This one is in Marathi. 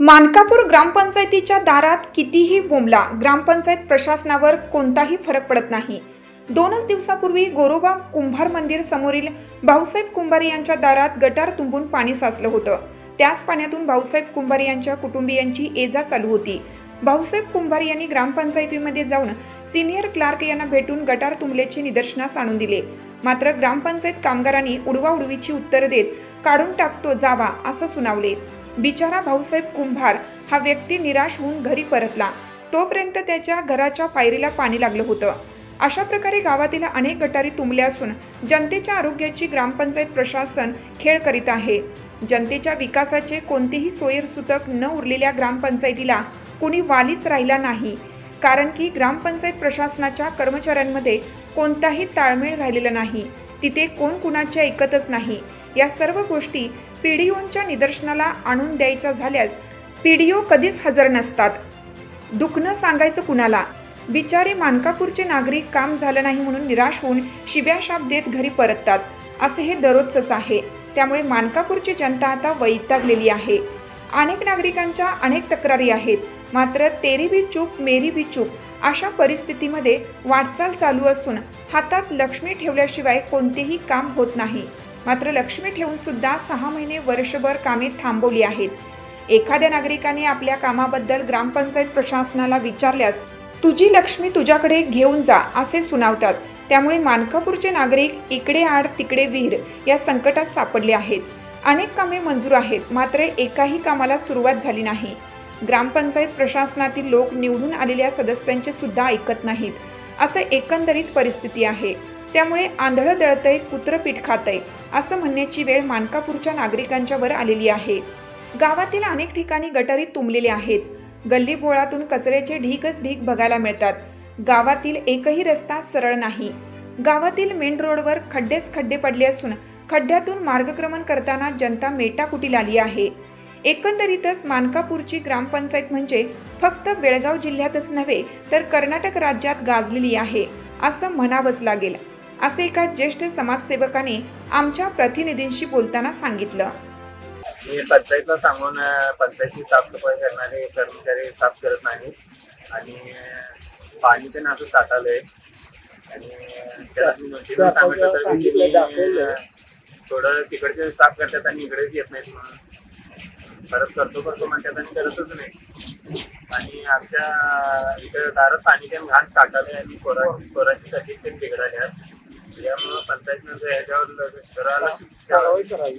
मानकापूर ग्रामपंचायतीच्या दारात कितीही बोंबला ग्रामपंचायत प्रशासनावर कोणताही फरक पडत नाही. दोनच दिवसापूर्वी गोरोबा कुंभार मंदिर समोरील भाऊसाहेब कुंभारे यांच्या दारात गटार तुंबून पाणी साचलं होतं. त्याच पाण्यातून भाऊसाहेब कुंभारे यांच्या कुटुंबियांची एजा चालू होती. भाऊसाहेब कुंभारे यांनी ग्रामपंचायतीमध्ये जाऊन सिनियर क्लार्क यांना भेटून गटार तुंबल्याचे निदर्शनास आणून दिले. मात्र ग्रामपंचायत कामगारांनी उडवाउडवीची उत्तरं देत काढून टाकतो जावा असं सुनावले. बिचारा भाऊसाहेब कुंभार हा व्यक्ती निराश होऊन घरी परतला. तोपर्यंत त्याच्या घराच्या पायरीला पाणी लागलं होतं. अशा प्रकारे गावातील अनेक गटारी तुंबल्या असून जनतेच्या आरोग्याची ग्रामपंचायत प्रशासन खेळ करीत आहे. जनतेच्या विकासाचे कोणतेही सोयरसूतक न उरलेल्या ग्रामपंचायतीला कुणी वालीच राहिला नाही. कारण की ग्रामपंचायत प्रशासनाच्या कर्मचाऱ्यांमध्ये कोणताही ताळमेळ राहिलेला नाही. तिथे कोण कुणाचे ऐकतच नाही. या सर्व गोष्टी पीडीओंच्या निदर्शनाला आणून द्यायच्या झाल्यास पीडीओ कधीच हजर नसतात. दुखणं सांगायचं कुणाला? बिचारे मानकापूरचे नागरिक काम झालं नाही म्हणून निराश होऊन शिव्याशाप देत घरी परततात. असे हे दररोजच आहे. त्यामुळे मानकापूरची जनता आता वैतागलेली आहे. अनेक नागरिकांच्या अनेक तक्रारी आहेत. मात्र तेरी भी चूप मेरी भी चूप अशा परिस्थितीमध्ये वाटचाल चालू असून हातात लक्ष्मी ठेवल्याशिवाय कोणतेही काम होत नाही. मात्र लक्ष्मी ठेवून सुद्धा सहा महिने वर्षभर कामे थांबवली आहेत. एखाद्या नागरिकाने आपल्या कामाबद्दल ग्रामपंचायत प्रशासनाला विचारल्यास तुझी लक्ष्मी तुझ्याकडे घेऊन जा असे सुनावतात. त्यामुळे मानकापूरचे नागरिक इकडे आड तिकडे विहीर या संकटात सापडले आहेत. अनेक कामे मंजूर आहेत मात्र एकाही कामाला सुरुवात झाली नाही. ग्रामपंचायत प्रशासनातील लोक निवडून आलेल्या सदस्यांचे सुद्धा ऐकत नाहीत. असं एकंदरीत परिस्थिती आहे. त्यामुळे आंधळं दळतंय कुत्र पीठ खातंय असं म्हणण्याची वेळ मानकापूरच्या नागरिकांच्या वर आलेली आहे. गावातील अनेक ठिकाणी गटारी तुंबलेले आहेत. गल्ली बोळातून कचऱ्याचे ढीकच ढीक बघायला मिळतात. गावातील एकही रस्ता सरळ नाही. गावातील मेन रोडवर खड्डेच खड्डे पडले असून खड्ड्यातून मार्गक्रमण करताना जनता मेटाकुटीला आली आहे. एकंदरीतच मानकापूरची ग्रामपंचायत म्हणजे फक्त बेळगाव जिल्ह्यातच नव्हे तर कर्नाटक राज्यात गाजलेली आहे असं म्हणावंच लागेल असे एका ज्येष्ठ समाजसेवकाने आमच्या प्रतिनिधींशी बोलताना सांगितलं. मी पंचायतला सांगून पंचायतची साफसफाई करणारे कर्मचारी साफ करत नाहीत आणि पाणी पण असं साठवलंय आणि त्याला मी दोन तीन सांगितलं तर तुम्ही, थोडं तिकडचे साफ करतात आणि इकडेच येत नाहीत म्हणून. परत करतो करतो म्हणतात आणि करतच नाही. आणि आमच्या इकडे दारात पाणी पण घाण साठवलंय आणि पोरा पोरांची तब्येत पण बिघडाल्या. त्यामुळं पंचायतनं याच्यावर करायला कारवाई करावी.